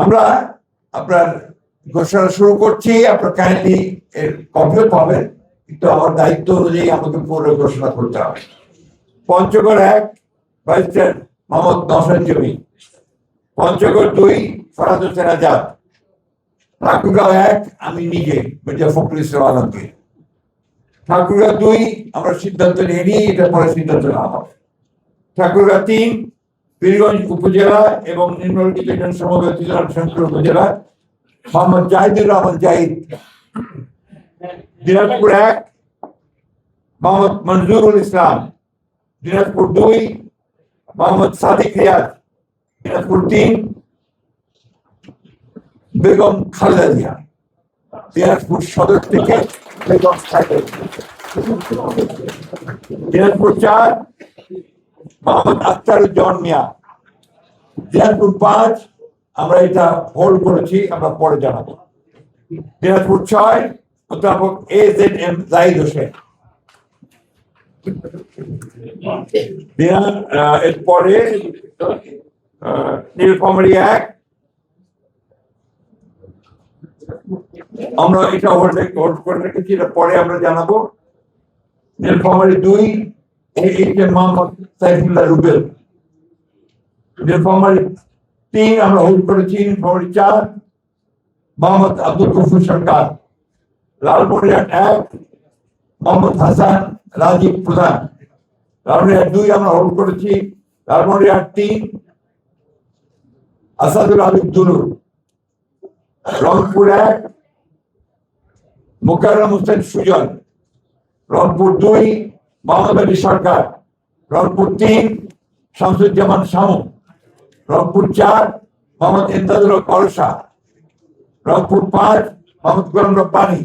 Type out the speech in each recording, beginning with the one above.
আমরা আপনার ঘোষণা শুরু করছি, আপনার কাইন্ডলি এর কপিও পাবেন, কিন্তু আমার দায়িত্ব অনুযায়ী আমাকে পুরো ঘোষণা করতে হবে। পঞ্চগড় এক, ভাইস মোহাম্মদ নসর জমি। পঞ্চগড় দুই ফরাদ হোসেন আজাদ। ঠাকুরগাঁও এক, আমি নিজে, মির্জা ফখরুল ইসলাম আলমগীর। ঠাকুরগাঁও দুই, আমরা সিদ্ধান্ত নিয়ে নিই এটা পরে সিদ্ধান্ত নেওয়া হবে। ঠাকুরগাঁও তিন পীরগঞ্জ উপজেলা এবং নিম্নলিখিত সমবেত উপজেলা, মোহাম্মদ জাহিদুর রহমান জাহিদ। দিনাজপুর এক, মোহাম্মদ মনজুরুল ইসলাম। দিনাজপুর দুই, মোহাম্মদ সাদিক রিয়াজ। দিনাজপুর তিন, বেগম খালেদা জিয়া। দিনাজপুর সদর থেকে বেগম খালেদা দিনাজপুর চার মোহাম্মদ আখতারুজ্জামান মিয়া। দিনাজপুর পাঁচ, আমরা এটা হোল্ড করেছি, আমরা পরে জানাব। দিনাজপুর ছয়, অধ্যাপক A Z M Zahid Hossain. এরপরে নীলফামারী এক। আমরা এটা হোল্ড করে রেখেছি, এটা পরে আমরা জানাব। নীলফামারী দুই এই মোহাম্মদ সাইফুল্লাহ রুবেল। তিন, আমরা হোল্ড করেছি নীলফামারী চার, মোহাম্মদ আব্দুল গফুর সরকার এক, মোহাম্মদ হাসান রাজীব প্রধান। লালমনিরহাট দুই, আমরা হোল্ড করেছি, লালমনিরহাট তিন, আসাদুল আবিদ দুলু রংপুর এক, মোকাররম হোসেন সুজন। রংপুর দুই মোহাম্মদ আলী সরকার, রংপুর তিন, শামসুজ্জামান শামু, রংপুর চার, মোহাম্মদ ইমদাদুল হক পরশা রংপুর পাঁচ, মোহাম্মদ গোলাম রব্বানি,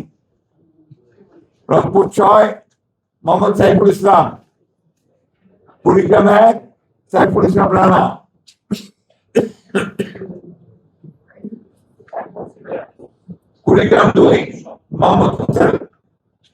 রংপুর ছয়, মোহাম্মদ সাইফুল ইসলাম, কুড়িগ্রাম এক, সাইফুল ইসলাম রানা। কুড়িগ্রাম দুই, মোহাম্মদ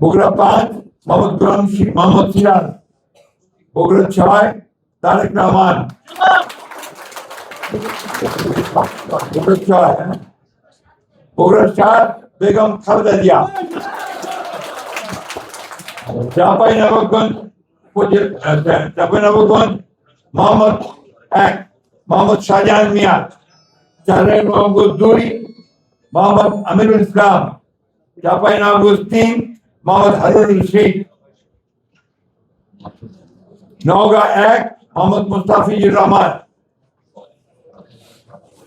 বগুড়া পাঁচ মোহাম্মদ গোলাম মোহাম্মদ সিরাজ বগুড়া ছয় তারেক রহমান। বগুড়া ছয় হ্যাঁ। বগুড়া চার বেগম খালেদা জিয়া। চাপাই নবাবগঞ্জ চাপাই নবাবগঞ্জ মোহাম্মদ এক, মোহাম্মদ শাহজাহান মিয়া। চারাই নবাবগঞ্জ দুই, মোহাম্মদ আমিরুল ইসলাম। চাপাই নবাবগঞ্জ তিন মোহাম্মদ হারুনুল শেখ নওগাঁ এক মোহাম্মদ মুস্তাফিজুর রহমান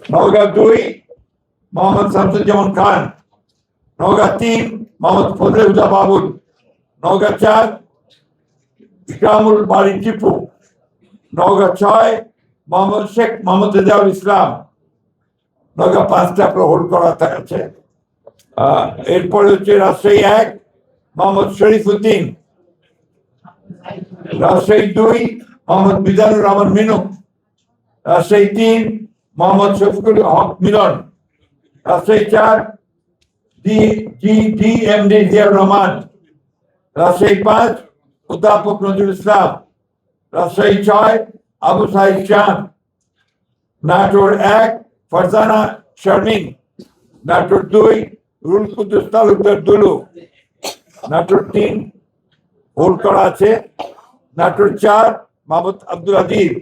নওগাঁ দুই মোহাম্মদ শামসুজ্জামান খান নওগাঁ তিন মোহাম্মদ ফজলুল্লাহ বাবুল নওগাঁ চার ইকরামুল বাড়ি টিপু নওগাঁ ছয় মোহাম্মদ শেখ মোহাম্মদ রেজাউল ইসলাম নওগাঁ পাঁচটা হোল্ড করা আছে এরপরে হচ্ছে রাজশাহী এক মোহাম্মদ শরীফ উদ্দিন, রাজশাহী দুই, মোহাম্মদ মিজানুর রহমান মিনু, রাজশাহী তিন, মোহাম্মদ শফিকুল হক মিলন, রাজশাহী চার, D, G, D, M, D, Ziaur Rahman, Rajshahi পাঁচ, অধ্যাপক নজরুল ইসলাম, রাজশাহী ছয়, আবু সাহিদ চাঁদ নাটোর এক, ফারজানা শারমিন, নাটোর দুই, রুল কুদ্দুস তালুকদার দুলু নাটোর তিন হোল্ড করা আছে। নাটোর চার মোহাম্মদ আব্দুল আজিজ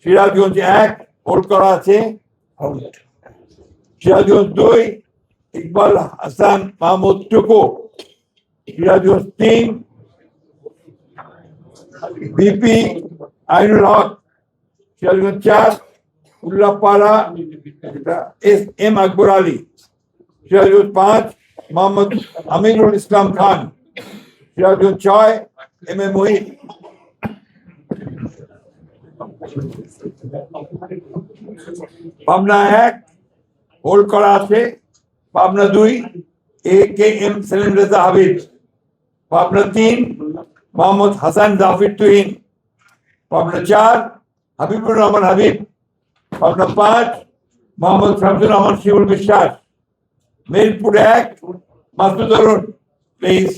সিরাজগঞ্জ এক হোল্ড করা আছে। সিরাজগঞ্জ দুই ইকবাল হাসান মাহমুদ টুকু। সিরাজগঞ্জ তিন বিপি আইনুল হক। সিরাজগঞ্জ চার উল্লাপাড়া এস এম আকবর আলী। সিরাজগঞ্জ পাঁচ মোহাম্মদ আমিনুল ইসলাম খান সিরাজগঞ্জ ছয় এম এ মহিত পাবনা এক হোল্ড করা আছে পাবনা দুই A K M Selim Reza Habib Pabna তিন মোহাম্মদ হাসান জাফির তুহিন পাবনা চার হাবিবুর রহমান হাবিব পাবনা পাঁচ মোহাম্মদ শামসুর রহমান শিবুল বিশ্বাস মিরপুর এক, মাসুদ অরুণ প্লিজ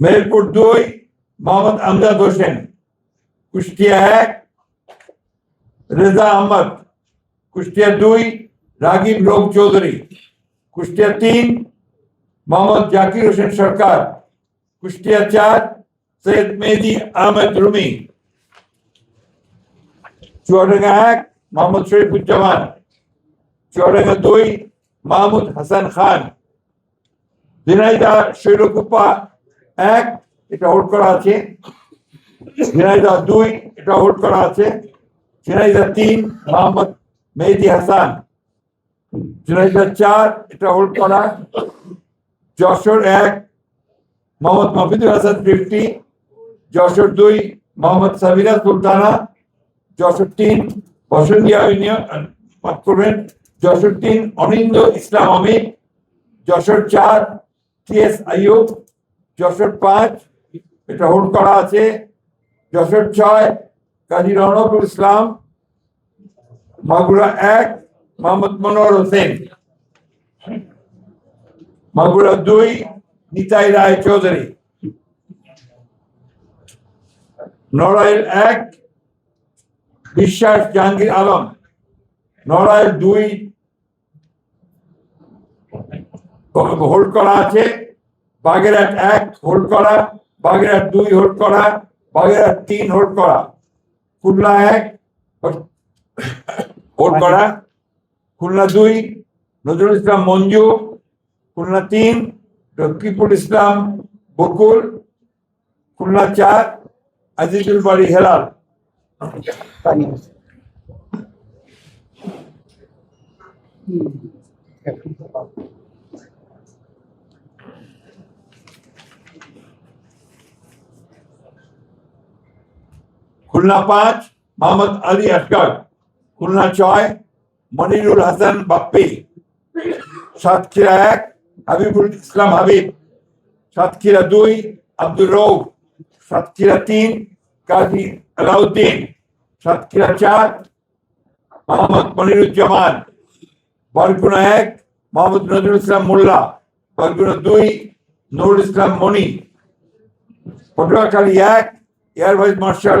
মেহেরপুর দুই, মোহাম্মদ আমজাদ হোসেন, কুষ্টিয়া এক, রেজা আহমদ, কুষ্টিয়া দুই, রাগিব রোগ চৌধুরী, কুষ্টিয়া তিন, মোহাম্মদ জাকির হোসেন সরকার, কুষ্টিয়া চার, সৈয়দ মেহেদি আহমেদ রুমি। চুয়াডাঙ্গা এক, মোহাম্মদ শরীফুজ্জামান। চুয়াডাঙ্গা দুই, মাহমুদ হাসান খান। ঝিনাইদা শৈলকুপা, এক, এটা হোল্ড করা আছে। ঝিনাইদা দুই, এটা হোল্ড করা আছে। ঝিনাইদা তিন মোহাম্মদ মেহেদি হাসান। ঝিনাইদা চার, এটা হোল্ড করা। যশোর এক, মোহাম্মদ মফিদুল হাসান ফিফটি যশোর দুই, মোহাম্মদ সাবিনা সুলতানা। যশোর তিন বসন্তিয়া ইউনিয়ন করবেন। যশোর তিন অনিন্দ ইসলাম অমিত যশোর চার, টি এস আইয়ুব। যশোর পাঁচ, এটা হোল্ড করা আছে। যশোর ছয়, কাজী রহনকুল ইসলাম। মাগুরা এক, মোহাম্মদ মনোহর হোসেন। মাগুরা দুই, নিতাই রায় চৌধুরী। নড়াইল এক, বিশ্বাস জাহাঙ্গীর আলম। নড়াইল দুই হোল্ড করা আছে। বাগেরহাট এক হোল্ড করা। বাগেরহাট দুই হোল্ড করা। বাগেরহাট তিন হোল্ড করা। খুলনা এক হোল্ড করা। খুলনা দুই, নজরুল ইসলাম মঞ্জু। খুলনা তিন রকিবুল ইসলাম বকুল। খুলনা চার, আজিজুল বাড়ি হেলাল। খুলনা পাঁচ মোহাম্মদ আলী আসগর খুলনা ছয় মনিরুল হাসান বাপ্পি সাতক্ষীরা এক হাবিবুল ইসলাম হাবিব সাতক্ষীরা দুই আব্দুর রৌফ সাতক্ষীরা তিন কাজী আলাউদ্দিন সাতক্ষীরা চার মোহাম্মদ মনিরুজ্জামান বরগুনা এক মোহাম্মদ নজরুল ইসলাম মোল্লা বরগুনা দুই নুরুল ইসলাম মনি পটুয়াখালী এক air vice marshal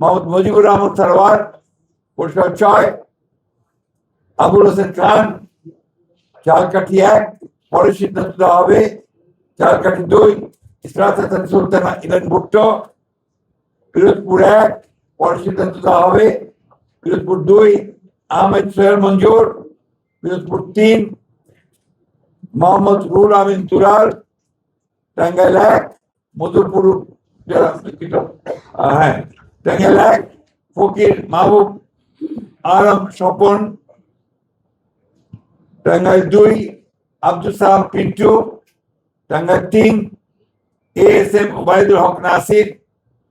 Mohammad Mujibur Rahman Sarwar Barishal ছয়, আবুল হোসেন খান, চালকাঠি এক পরে সিদ্ধান্ত দেওয়া হবে। চালকাঠি দুই, ইসরাত হাসান সুলতানা ইলেন ভুট্টো। পিরোজপুর এক পরে সিদ্ধান্ত দেওয়া হবে। পিরোজপুর দুই, আহমেদ সোহেল মঞ্জুর। পিরোজপুর তিন, মোহাম্মদ রুল আমিন তুরাল টাঙ্গাইল এক মধুরপুর হ্যাঁ। এক ফকির, মাহবুব, আলম, স্বপন, টাঙ্গাইল দুই, আব্দুল সালাম, পিন্টু, টাঙ্গাইল তিন A S M Obaidul Haque, Nasir,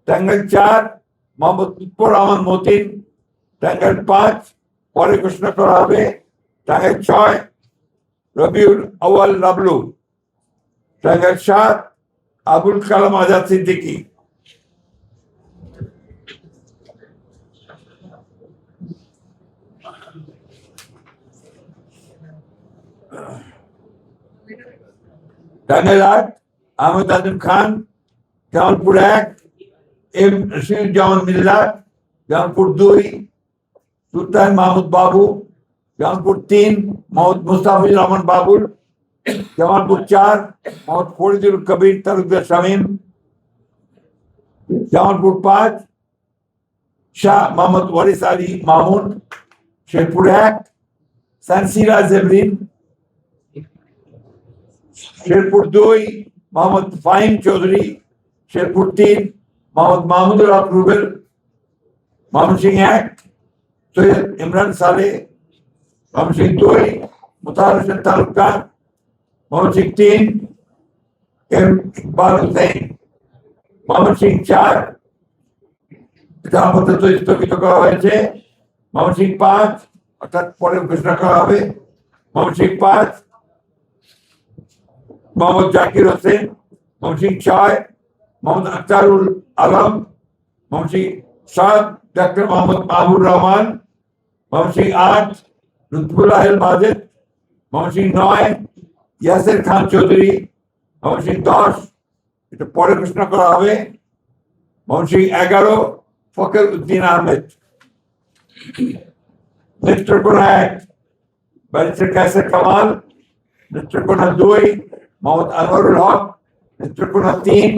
Tangail চার, মোহাম্মদ লুৎফর রহমান, মতিন, টাঙ্গাইল পাঁচ, পরে ঘোষণা করা হবে, টাঙ্গাইল ছয়, রবিউল আওয়াল লাবলু টাঙ্গাইল সাত, আবুল কালাম আজাদ সিদ্দিকী। টাঙ্গাইল আট আহমেদ আজম খান জামালপুর এক এম রশিদুজ্জামান মিল্লাত জামালপুর দুই সুলতান মাহমুদ বাবু জামালপুর তিন মোহাম্মদ মুস্তাফিজুর রহমান বাবুল জামালপুর চার মোহাম্মদ ফরিদুল কবির তালুকদার শামীম জামালপুর পাঁচ শাহ মোহাম্মদ ওয়ারিস আলী মামুন শেরপুর এক সানসিরা জেবরিন শেরপুর দুই, মোহাম্মদ ফাহিম চৌধুরী, শেরপুর তিন, মোহাম্মদ মাহমুদুর হক রুবেল মোহাম্মদ সিং এক, সৈয়দ ইমরান সালে মোহাম্মদ সিং দুই, মুতাহার হোসেন তালুকদার, মোহাম্মদ সিং তিন, এম ইকবাল হুসেন, মোহাম্মদ সিং চার, পিতা মতো স্থগিত করা হয়েছে, মোহাম্মদ সিং পাঁচ, অর্থাৎ পরে ঘোষণা করা হবে, মোহাম্মদ সিং পাঁচ মোহাম্মদ জাকির হোসেন মোহাম্মদ সিং ছয় মোহাম্মদ আখতারুল আলম মোহাম্মদ সিং সাত ডক্টর মোহাম্মদ মাহবুর রহমান মোহাম্মদ সিং আট লুৎফুল্লাহ মাজেদ মোহাম্মদ সিং নয় ইয়াসের খান চৌধুরী মোহাম্মদ সিং দশ এটা পরে ঘোষণা করা হবে মোহাম্মদ সিং এগারো ফখর উদ্দিন আহমেদ নেত্রকোনা এক ব্যারিস্টার কাসের কামাল নেত্রকোনা দুই মোহাম্মদ আনোয়ারুল হক নেত্রকোনা তিন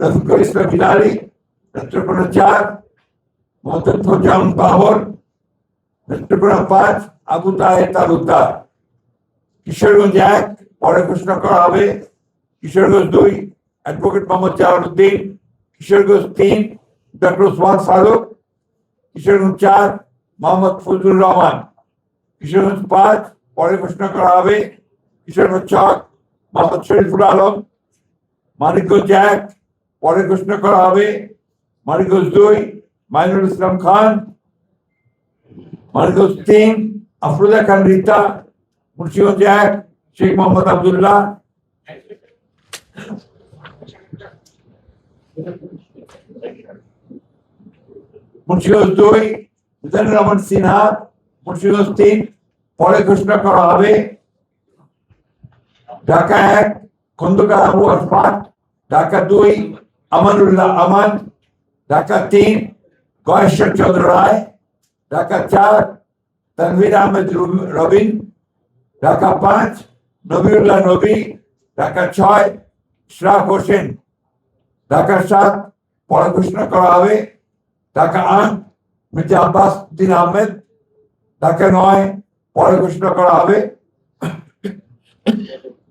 রফিকুল ইসলাম বিলালি নেত্রকোনা চার মোহাম্মদ ফজাম বাবর নেত্রকোনা পাঁচ আবু তাহের তালুকদার কিশোরগঞ্জ এক পরে ঘোষণা করা হবে কিশোরগঞ্জ দুই অ্যাডভোকেট মোহাম্মদ জালালউদ্দিন কিশোরগঞ্জ তিন ডক্টর ওসমান ফারুক কিশোরগঞ্জ চার মোহাম্মদ ফজলুর রহমান কিশোরগঞ্জ পাঁচ পরে ঘোষণা করা হবে কিশোরগঞ্জ ছয় মোহাম্মদ শরীফুল আলম মানিকগঞ্জ এক, পরে ঘোষণা করা হবে। মানিকগঞ্জ দুই, মাইনুল ইসলাম খান। মানিকগঞ্জ তিন, আফরোজা খান রিতা। মুন্সিগঞ্জ এক, শেখ মোহাম্মদ আবদুল্লাহ। মুন্সিগঞ্জ দুই, মিজানুর রহমান সিনহা। মুন্সিগঞ্জ তিন, পরে ঘোষণা করা হবে। ঢাকা এক, খন্দকার আবু আরফাত ঢাকা দুই, আমানুল্লাহ আমান, ঢাকা তিন, গয়েশ্বর চন্দ্র রায়, ঢাকা চার, তানভীর আহমেদ রুব- রবিন, ঢাকা পাঁচ, নবীউল্লাহ নবী, ঢাকা ছয়, ইশরাক হোসেন, ঢাকা সাত পরে করা হবে, ঢাকা আট, মির্জা আব্বাস উদ্দিন আহমেদ, ঢাকা নয় পরে ঘোষণা করা হবে।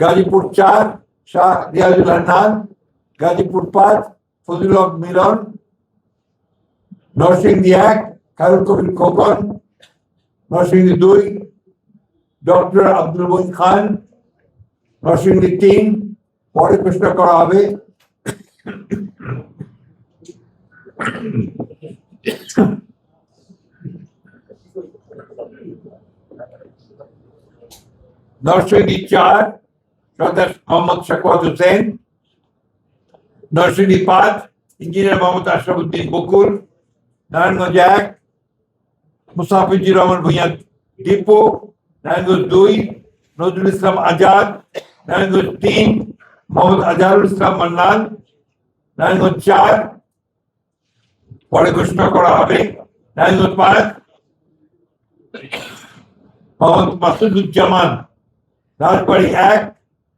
গাজীপুর চার, শাহ রিয়াজুল হান্নান, গাজীপুর পাঁচ, ফজলুল হক মিলন, নরসিংদী এক, খায়রুল কবির খোকন, নরসিংদী দুই, ডক্টর আব্দুল মহিন খান, নরসিংদী তিন, পরে ঘোষণা করা হবে। নরসিংদী চার সর্দার মোহাম্মদ শাকওয়াত হোসেন নরসিংদী পাঁচ ইঞ্জিনিয়ার মোহাম্মদ আশরাফুদ্দিন বকুল নারায়ণগঞ্জ এক মুসাফিজুর রহমান ভূঁইয়া দীপু নারায়ণগঞ্জ দুই নজরুল ইসলাম আজাদ নারায়ণগঞ্জ তিন মোহাম্মদ আজহারুল ইসলাম মান্নান নারায়ণগঞ্জ চার পরে ঘোষণা করা হবে নারায়ণগঞ্জ পাঁচ মোহাম্মদ মাসুদুজ্জামান রাজবাড়ি এক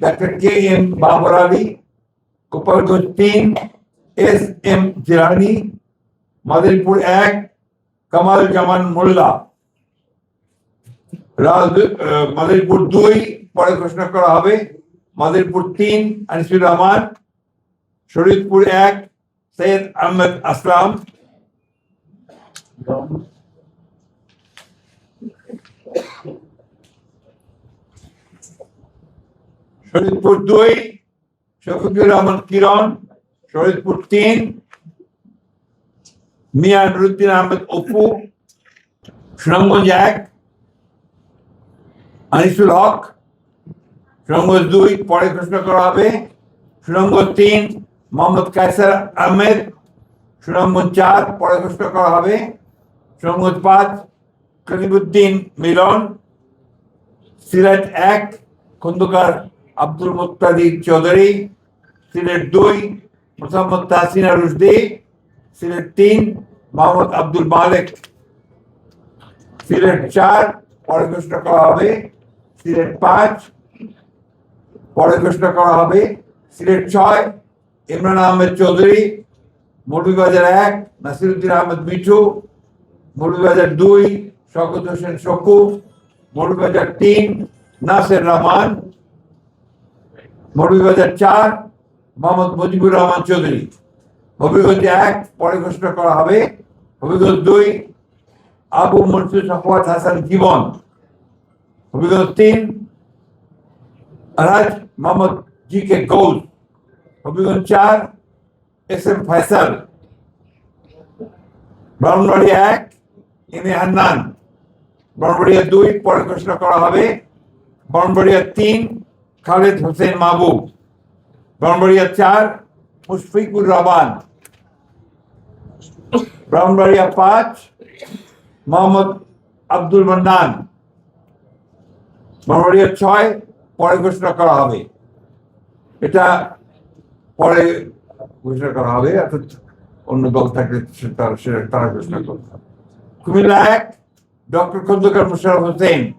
doctor K M Babar Ali Gopalganj তিন এস এম জিরানি মাদারীপুর এক কামাল জামান মোল্লা রাজ আহ, মাদারীপুর দুই পরে ঘোষণা করা হবে মাদারীপুর তিন আনিসুর রহমান শরীদপুর এক সৈয়দ আহমেদ আসলাম শরীদপুর দুই, শফিকুর রহমান কিরণ শরীদপুর তিন, মিয়া নুরুদ্দিন আহমেদ অপু, সুনামগঞ্জ এক, আনিসুল হক, সুনামগঞ্জ দুই, পরে ঘোষণা করা হবে। সুনামগঞ্জ তিন, মোহাম্মদ কায়সার আহমেদ, সুনামগঞ্জ চার, পরে ঘোষণা করা হবে। সুনামগঞ্জ পাঁচ কলিমুদ্দিন মিলন, সিলেট এক, খন্দকার আব্দুল মুক্তাদি চৌধুরী, সিলেট দুই, মোহাম্মদ তাহসিনা রুশদি সিলেট তিন, মোহাম্মদ আব্দুল মালিক। সিলেট চার, পরে ঘোষণা করা হবে, সিলেট পাঁচ, পরে ঘোষণা করা হবে, সিলেট ছয়, ইমরান আহমেদ চৌধুরী মৌলভীবাজার এক, নাসিরুদ্দিন আহমেদ মিঠু মৌলভীবাজার দুই, শওকত হোসেন শকু মৌলভীবাজার তিন, নাসের রহমান মৌলভীবাজার চার, মোহাম্মদ মুজিবুর রহমান চৌধুরী। হবিগঞ্জ এক, পরে ঘোষণা করা হবে। হবিগঞ্জ দুই, আবু মনসুর সাফওয়াত হাসান জীবন। হবিগঞ্জ তিন, রাজ মোহাম্মদ জি কে গৌল হবিগঞ্জ চার, এস এম ফয়সাল। ব্রাহ্মণবাড়িয়া এক, এম এ হান্নান। ব্রাহ্মণবাড়িয়া দুই, পরে ঘোষণা করা হবে। ব্রাহ্মণবাড়িয়া তিন খালেদ হোসেন মাহবুব, ব্রাহ্মণবাড়িয়া চার, মুশফিকুর রহমান, ব্রাহ্মণবাড়িয়া পাঁচ, মোহাম্মদ আব্দুল মান্নান, ব্রাহ্মণবাড়িয়া ছয়, পরে ঘোষণা করা হবে। এটা পরে ঘোষণা করা হবে, অর্থাৎ অন্য দল থাকলে তারা সে- তারা ঘোষণা করবে। কুমিল্লা এক, ডক্টর খন্দকার মোশারফ হোসেন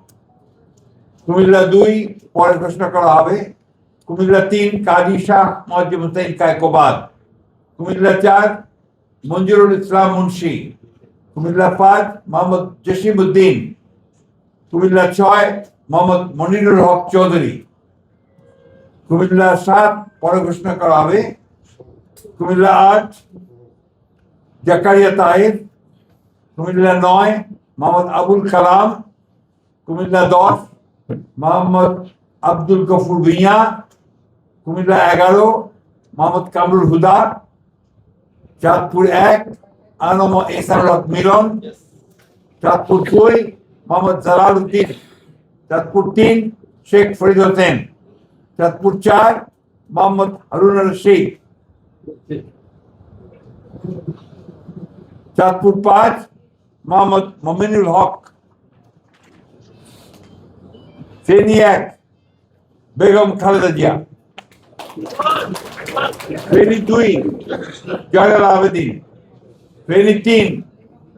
কুমিল্লা দুই, পরে ঘোষণা করা হবে। কুমিল্লা তিন, কাজী শাহ মজিব হোসেন কায়কোবাদ। কুমিল্লা চার, মঞ্জুরুল ইসলাম মুন্সি। কুমিল্লা পাঁচ, মোহাম্মদ জসিম উদ্দিন কুমিল্লা ছয়, মোহাম্মদ মনিরুল হক চৌধুরী। কুমিল্লা সাত, পরে ঘোষণা করা হবে। কুমিল্লা আট, জাকারিয়া তাহির। কুমিল্লা নয়, মোহাম্মদ আবুল কালাম। কুমিল্লা দশ মোহাম্মদ আব্দুল গফুর ভুইয়া কুমিল্লা এগারো, মোহাম্মদ কামরুল হুদা, চাঁদপুর এক, আনম হক মিলন, চাঁদপুর দুই, মোহাম্মদ জালাল উদ্দিন চাঁদপুর তিন, শেখ ফরিদ হোসেন, চাঁদপুর চার, মোহাম্মদ হারুন শেখ চাঁদপুর পাঁচ, মোহাম্মদ মমিনুল হক। ফেনী এক বেগম খালেদা জিয়া। ফেনী দুই, জয়নাল আবেদিন ফেনী তিন,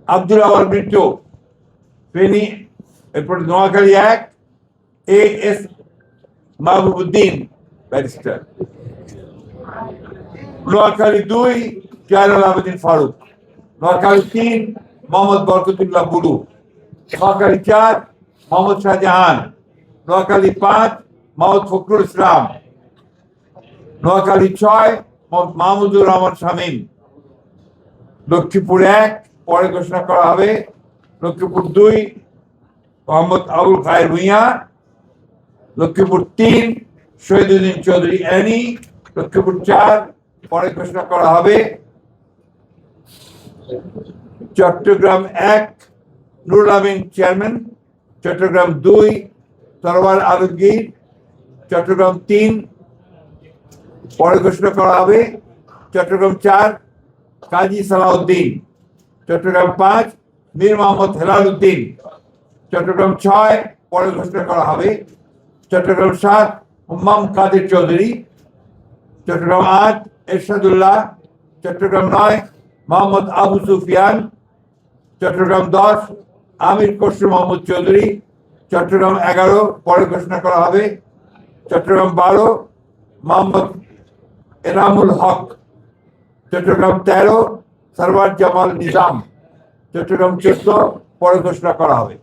আব্দুল আওয়াল মৃত্যু। ফেনী, এরপর নোয়াখালী এক, A S Mahbubuddin barrister. Noakhali দুই, জয়নাল আবেদিন ফারুক। নোয়াখালী তিন, মোহাম্মদ বরকতুল্লাহ বুলু। নোয়াখালী চার, মোহাম্মদ শাহজাহান নোয়াখালী পাঁচ মোহাম্মদ ফখরুল ইসলাম। নোয়াখালী ছয় মাহমুদুর রহমান শামীম। লক্ষ্মীপুর এক, পরে ঘোষণা করা হবে লক্ষ্মীপুর দুই, মোহাম্মদ আবুল খায়ের ভুইয়া। লক্ষ্মীপুর তিন শহীদুদ্দিন চৌধুরী অ্যানি। লক্ষ্মীপুর চার, পরে ঘোষণা করা হবে চট্টগ্রাম এক, নুরুল আমিন চেয়ারম্যান। চট্টগ্রাম দুই তরওয়ার আলমগীর, চট্টগ্রাম তিন, পরে ঘোষণা করা হবে চট্টগ্রাম চার, কাজী সালাউদ্দিন। চট্টগ্রাম পাঁচ, মীর মোহাম্মদ হেলাল উদ্দিন চট্টগ্রাম ছয়, পরে ঘোষণা করা হবে। চট্টগ্রাম সাত হুম্মাম কাদের চৌধুরী। চট্টগ্রাম আট, এরশাদুল্লাহ। চট্টগ্রাম নয়, মোহাম্মদ আবু সুফিয়ান। চট্টগ্রাম দশ, আমির খসরু মোহাম্মদ চৌধুরী। চট্টগ্রাম এগারো, পরে ঘোষণা করা হবে। চট্টগ্রাম বারো, মোহাম্মদ এনামুল হক। চট্টগ্রাম তেরো, সরওয়ার জামাল নিজাম। চট্টগ্রাম চোদ্দ, পরে ঘোষণা করা হবে।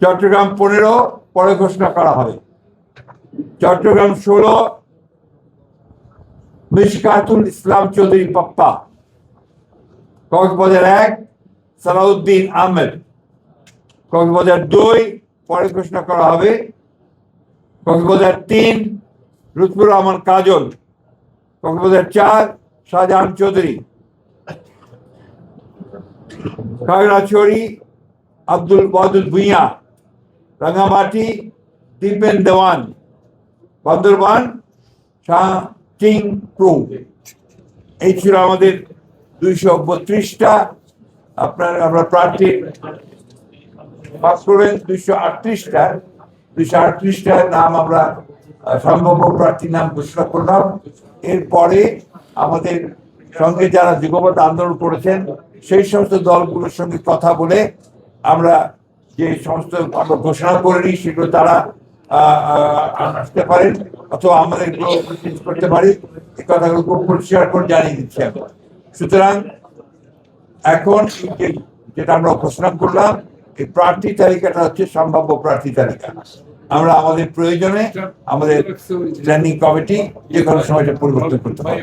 চট্টগ্রাম পনেরো, পরে ঘোষণা করা হবে। চট্টগ্রাম ষোলো, মিশকাতুল ইসলাম চৌধুরী পাপ্পা। কক্সবাজার এক, সালাউদ্দিন আহমেদ। কক্সবাজার দুই, পরে ঘোষণা করা হবে। কক্সবাজার তিন লুৎফুর রহমান কাজল। কক্সবাজার চার, শাহজাহান চৌধুরী। খাগড়াছড়ি, আব্দুল বাদুল ভুইয়া। রাঙামাটি দীপেন দেওয়ান। বান্দরবান, শাহ চিং প্রু। এই ছিল আমাদের দুইশো বত্রিশটা। আপনার, আমরা প্রার্থী পাস করবেন দুইশো আটত্রিশটা। দুইশো আটত্রিশটার নাম আমরা সম্ভাব্য প্রার্থীর নাম ঘোষণা করলাম। এরপরে আমাদের সঙ্গে যারা যুগপথ আন্দোলন করেছেন, সেই সমস্ত দলগুলোর সঙ্গে কথা বলে আমরা যে সমস্ত আমরা ঘোষণা করে নিই, সেগুলো তারা আসতে পারেন অথবা আমাদের করতে পারি। এই কথাগুলো খুব পরিষ্কার করে জানিয়ে দিচ্ছি আমি। সুতরাং এখন যেটা আমরা ঘোষণা করলাম, এই প্রার্থী তালিকাটা হচ্ছে সম্ভাব্য প্রার্থী তালিকা। আমরা আমাদের প্রয়োজনে আমাদের স্ট্যান্ডিং কমিটি যে কোনো সময় পরিবর্তন করতে পারি